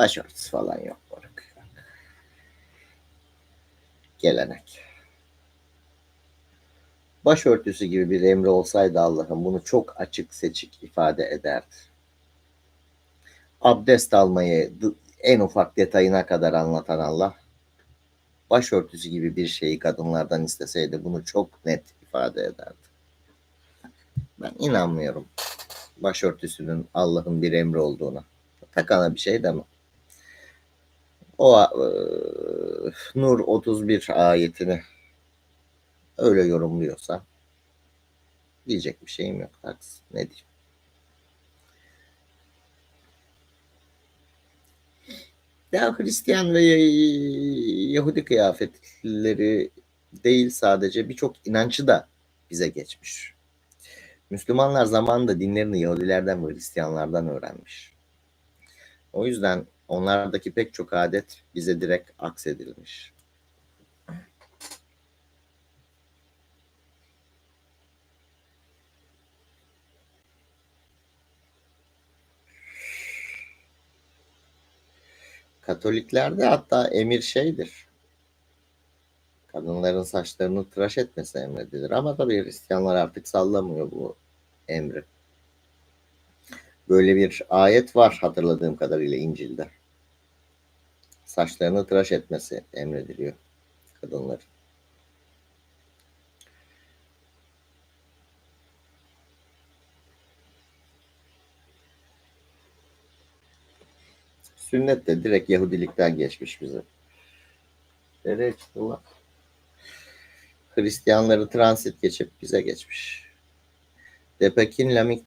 Başörtüsü falan yok. Gelenek. Başörtüsü gibi bir emri olsaydı Allah'ım bunu çok açık seçik ifade ederdi. Abdest almayı en ufak detayına kadar anlatan Allah, başörtüsü gibi bir şeyi kadınlardan isteseydi bunu çok net ifade ederdi. Ben inanmıyorum başörtüsünün Allah'ın bir emri olduğuna. Takana bir şey demem. O e, Nur 31 ayetini öyle yorumluyorsa diyecek bir şeyim yok. Haksız. Ne diyeyim? Ya Hristiyan ve Yahudi kıyafetleri değil sadece birçok inancı da bize geçmiş. Müslümanlar zamanında dinlerini Yahudilerden ve Hristiyanlardan öğrenmiş. O yüzden onlardaki pek çok adet bize direkt aksedilmiş. Katoliklerde hatta emir şeydir. Kadınların saçlarını tıraş etmesi emredilir. Ama tabii Hristiyanlar artık sallamıyor bu emri. Böyle bir ayet var hatırladığım kadarıyla İncil'de. Saçlarını tıraş etmesi emrediliyor kadınların. Sünnet de direkt Yahudilikten geçmiş bize. Nereye çıktı lan? Hristiyanları transit geçip bize geçmiş. De Pekin Lamik